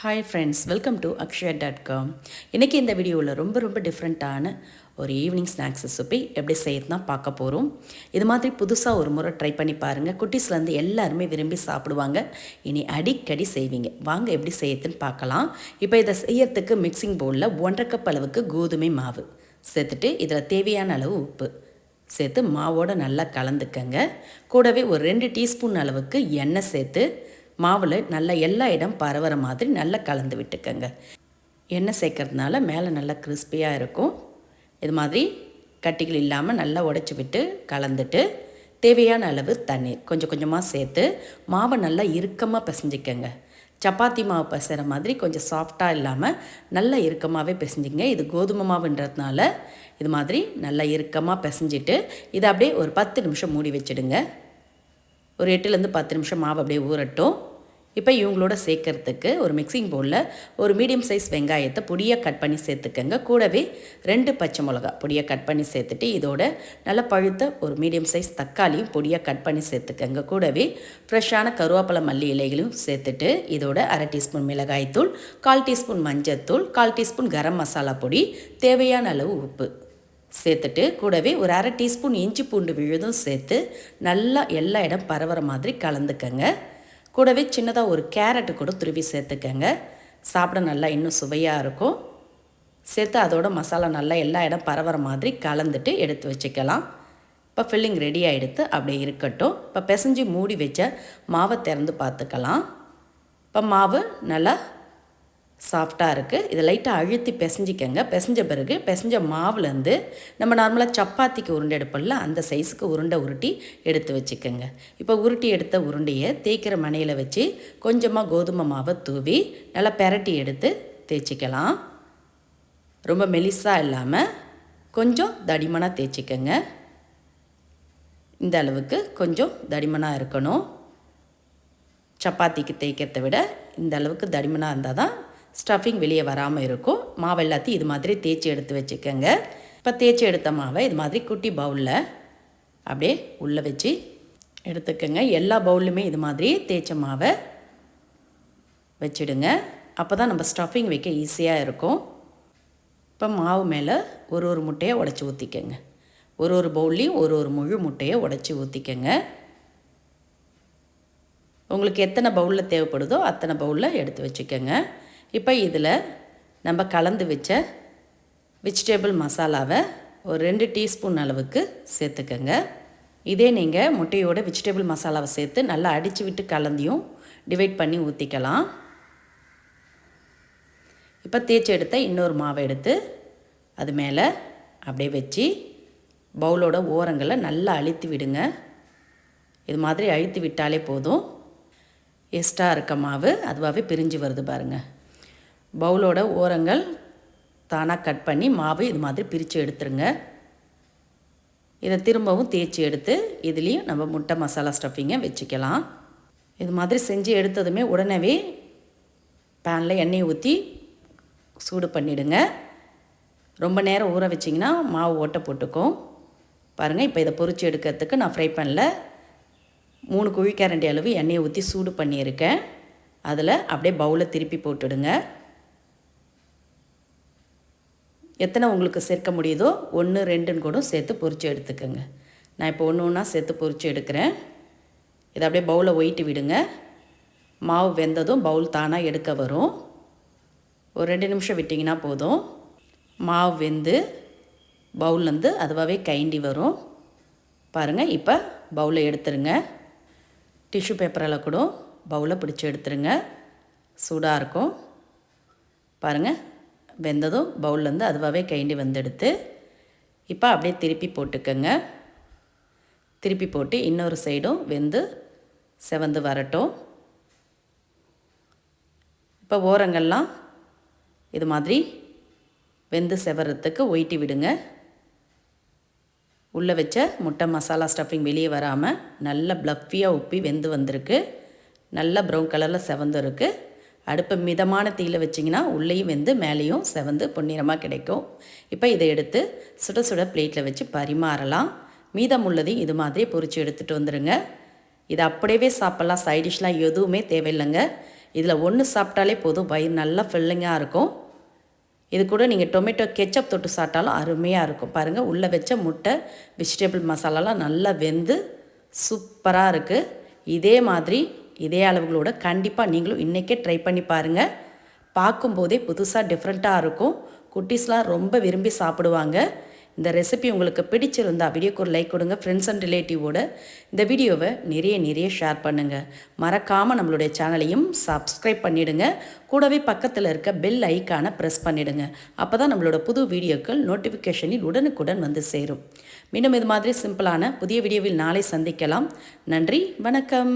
Hi friends welcome to Akshaya dot com இன்றைக்கி இந்த வீடியோவில் ரொம்ப ரொம்ப டிஃப்ரெண்ட்டான ஒரு ஈவினிங் ஸ்நாக்ஸ் ரெசிபி எப்படி செய்யறதுனா பார்க்க போகிறோம் இது மாதிரி புதுசாக ஒரு முறை ட்ரை பண்ணி பாருங்கள் குட்டீஸ்லேருந்து எல்லாருமே விரும்பி சாப்பிடுவாங்க. இனி அடிக்கடி செய்வீங்க. வாங்க எப்படி செய்யறதுன்னு பார்க்கலாம். இப்போ இதை செய்யறதுக்கு மிக்சிங் பவுலில் ஒன்றரை கப் அளவுக்கு கோதுமை மாவு சேர்த்துட்டு இதில் தேவையான அளவு உப்பு சேர்த்து மாவோடு நல்லா கலந்துக்கங்க. கூடவே ஒரு ரெண்டு டீஸ்பூன் அளவுக்கு எண்ணெய் சேர்த்து மாவில் நல்லா எல்லா இடம் பரவுற மாதிரி நல்லா கலந்து விட்டுக்கோங்க. எண்ணெய் சேர்க்கறதுனால மேலே நல்லா கிறிஸ்பியாக இருக்கும். இது மாதிரி கட்டிகள் இல்லாமல் நல்லா உடச்சி விட்டு கலந்துட்டு தேவையான அளவு தண்ணீர் கொஞ்சம் கொஞ்சமாக சேர்த்து மாவை நல்லா இறுக்கமாக பிசைஞ்சிக்கங்க. சப்பாத்தி மாவு பிசைகிற மாதிரி கொஞ்சம் சாஃப்டாக இல்லாமல் நல்லா இறுக்கமாகவே பிசைஞ்சிங்க இது கோதுமை மாவுன்றதுனால இது மாதிரி நல்லா இறுக்கமாக பிசைஞ்சிட்டு இதை அப்படியே ஒரு பத்து நிமிஷம் மூடி வச்சிடுங்க. ஒரு எட்டுலேருந்து பத்து நிமிஷம் மாவு அப்படியே ஊறட்டும். இப்போ இவங்களோட சேர்க்கறதுக்கு ஒரு மிக்சிங் பவுலில் ஒரு மீடியம் சைஸ் வெங்காயத்தை பொடியாக கட் பண்ணி சேர்த்துக்கங்க. கூடவே ரெண்டு பச்சை மிளகா பொடியாக கட் பண்ணி சேர்த்துட்டு இதோட நல்ல பழுத்த ஒரு மீடியம் சைஸ் தக்காளியும் பொடியாக கட் பண்ணி சேர்த்துக்கங்க. கூடவே ஃப்ரெஷ்ஷான கருவேப்பிலை மல்லி இலைகளையும் சேர்த்துட்டு இதோட அரை டீஸ்பூன் மிளகாய்த்தூள் கால் டீஸ்பூன் மஞ்சத்தூள் கால் டீஸ்பூன் கரம் மசாலா பொடி தேவையான அளவு உப்பு சேர்த்துட்டு கூடவே ஒரு அரை டீஸ்பூன் இஞ்சி பூண்டு விழுதும் சேர்த்து நல்லா எல்லா இடம் பரவுற மாதிரி கலந்துக்கங்க. கூடவே சின்னதாக ஒரு கேரட்டு கூட துருவி சேர்த்துக்கங்க. சாப்பிட நல்லா இன்னும் சுவையாக இருக்கும். சேர்த்து அதோட மசாலா நல்லா எல்லா இடம் பரவுற மாதிரி கலந்துட்டு எடுத்து வச்சுக்கலாம். இப்போ ஃபில்லிங் ரெடி ஆகிடுத்து அப்படியே இருக்கட்டும். இப்போ பிசைஞ்சு மூடி வச்ச மாவை திறந்து பார்த்துக்கலாம். இப்போ மாவு நல்லா சாஃப்டாக இருக்குது இதை லைட்டாக அழுத்தி பிசைஞ்சிக்கங்க. பிசைஞ்ச பிறகு பிசைஞ்ச மாவுலேருந்து நம்ம நார்மலாக சப்பாத்திக்கு உருண்டை எடுப்போம்ல அந்த சைஸுக்கு உருண்டை உருட்டி எடுத்து வச்சுக்கோங்க. இப்போ உருட்டி எடுத்த உருண்டையை தேய்க்கிற மனையில் வச்சு கொஞ்சமாக கோதுமை மாவை தூவி நல்லா பெரட்டி எடுத்து தேய்ச்சிக்கலாம். ரொம்ப மெலிசாக இல்லாமல் கொஞ்சம் தடிமனாக தேய்ச்சிக்கங்க. இந்த அளவுக்கு கொஞ்சம் தடிமனாக இருக்கணும். சப்பாத்திக்கு தேய்க்கிறத விட இந்த அளவுக்கு தடிமனாக இருந்தால் தான் ஸ்டஃபிங் வெளியே வராமல் இருக்கும். மாவு எல்லாத்தையும் இது மாதிரி தேய்ச்சி எடுத்து வச்சுக்கோங்க. இப்போ தேய்ச்சி எடுத்த மாவை இது மாதிரி குட்டி பவுலில் அப்படியே உள்ளே வச்சு எடுத்துக்கோங்க. எல்லா பவுல்லுமே இது மாதிரி தேய்ச்ச மாவை வச்சுடுங்க. அப்போ தான் நம்ம ஸ்டஃபிங் வைக்க ஈஸியாக இருக்கும். இப்போ மாவு மேலே ஒரு ஒரு முட்டையை உடச்சி ஊற்றிக்கங்க ஒரு ஒரு பவுல்லையும் ஒரு ஒரு முழு முட்டையை உடச்சி ஊற்றிக்கங்க உங்களுக்கு எத்தனை பவுலில் தேவைப்படுதோ அத்தனை பவுலில் எடுத்து வச்சுக்கோங்க. இப்போ இதில் நம்ம கலந்து வச்ச வெஜிடபிள் மசாலாவை ஒரு ரெண்டு டீஸ்பூன் அளவுக்கு சேர்த்துக்கோங்க. இதே நீங்கள் முட்டையோட வெஜிடேபிள் மசாலாவை சேர்த்து நல்லா அடித்து விட்டு கலந்தியும் டிவைட் பண்ணி ஊற்றிக்கலாம் இப்போ தேய்ச்சி எடுத்த இன்னொரு மாவை எடுத்து அது மேலே அப்படியே வச்சு பவுலோட ஓரங்களை நல்லா அழுத்தி விடுங்க. இது மாதிரி அழுத்தி விட்டாலே போதும். எக்ஸ்ட்ரா இருக்க மாவு அதுவாகவே பிரிஞ்சு வருது பாருங்கள் பவுலோட ஓரங்கள் தானாக கட் பண்ணி மாவு இது மாதிரி பிரித்து எடுத்துருங்க. இதை திரும்பவும் தேய்ச்சி எடுத்து இதுலேயும் நம்ம முட்டை மசாலா ஸ்டஃபிங்கை வச்சுக்கலாம். இது மாதிரி செஞ்சு எடுத்ததுமே உடனே பேனில் எண்ணெய் ஊற்றி சூடு பண்ணிவிடுங்க ரொம்ப நேரம் ஊற வச்சிங்கன்னா மாவு ஓட்டை போட்டுக்கும். பாருங்கள் இப்போ இதை பொறிச்சு எடுக்கிறதுக்கு நான் ஃப்ரை பண்ணல மூணு குழிக்கரண்டி அளவு எண்ணெயை ஊற்றி சூடு பண்ணியிருக்கேன். அதில் அப்படியே பவுலை திருப்பி போட்டுடுங்க. எத்தனை உங்களுக்கு சேர்க்க முடியுதோ ஒன்று ரெண்டுன்னு கூட சேர்த்து பொறிச்சு எடுத்துக்கோங்க. நான் இப்போ ஒன்று ஒன்றா சேர்த்து பொறிச்சு எடுக்கிறேன். இதை அப்படியே பவுலை ஒயிட்டு விடுங்க. மாவு வெந்ததும் பவுல் தானாக எடுக்க வரும். ஒரு ரெண்டு நிமிஷம் விட்டிங்கன்னா போதும். மாவு வெந்து பவுல்லேருந்து அதுவாகவே கைண்டி வரும். பாருங்கள் இப்போ பவுலை எடுத்துருங்க. டிஷ்யூ பேப்பரால் கூட பவுலை பிடிச்சி எடுத்துருங்க. சூடாக இருக்கும். பாருங்கள் வெந்ததும் பவுல்லேருந்து அதுவாகவே கைண்டி வந்தெடுத்து இப்போ அப்படியே திருப்பி போட்டுக்கோங்க. திருப்பி போட்டு இன்னொரு சைடும் வெந்து செவந்து வரட்டும். இப்போ ஓரங்கள்லாம் இது மாதிரி வெந்து செவரத்துக்கு ஒயிட்டி விடுங்க. உள்ளே வச்ச முட்டை மசாலா ஸ்டஃபிங் வெளியே வராமல் நல்ல ப்ளஃபியாக உப்பி வெந்து வந்திருக்கு. நல்ல ப்ரௌன் கலரில் செவந்து இருக்குது அடுப்பை மிதமான தீயில் வச்சிங்கன்னா உள்ளேயும் வெந்து மேலேயும் செவந்து பொன்னிறமாக கிடைக்கும். இப்போ இதை எடுத்து சுட சுட பிளேட்டில் வச்சு பரிமாறலாம். மீதம் உள்ளதையும் இது மாதிரி பொறிச்சு எடுத்துகிட்டு வந்துடுங்க இதை அப்படியே சாப்பிட்லாம். சைடிஷ்லாம் எதுவுமே தேவையில்லைங்க. இதில் ஒன்று சாப்பிட்டாலே போதும். வயிறு நல்லா ஃபில்லிங்காக இருக்கும். இது கூட நீங்கள் டொமேட்டோ கெச்சப் தொட்டு சாப்பிட்டாலும் அருமையாக இருக்கும். பாருங்கள் உள்ளே வச்ச முட்டை வெஜிடபிள் மசாலாலாம் நல்லா வெந்து சூப்பராக இருக்குது இதே மாதிரி இதே அளவுகளோட கண்டிப்பாக நீங்களும் இன்றைக்கே ட்ரை பண்ணி பாருங்கள் பார்க்கும்போதே புதுசாக டிஃப்ரெண்ட்டாக இருக்கும். குட்டீஸ்லாம் ரொம்ப விரும்பி சாப்பிடுவாங்க. இந்த ரெசிபி உங்களுக்கு பிடிச்சிருந்தா வீடியோக்கு ஒரு லைக் கொடுங்க ஃப்ரெண்ட்ஸ் அண்ட் ரிலேட்டிவோட இந்த வீடியோவை நிறைய நிறைய ஷேர் பண்ணுங்கள் மறக்காமல் நம்மளுடைய சேனலையும் சப்ஸ்கிரைப் பண்ணிவிடுங்க கூடவே பக்கத்தில் இருக்க பெல் ஐக்கானை ப்ரெஸ் பண்ணிவிடுங்க அப்போ தான் நம்மளோட புது வீடியோக்கள் நோட்டிஃபிகேஷனில் உடனுக்குடன் வந்து சேரும். மீண்டும் இது மாதிரி சிம்பிளான புதிய வீடியோவில் நாளை சந்திக்கலாம். நன்றி வணக்கம்.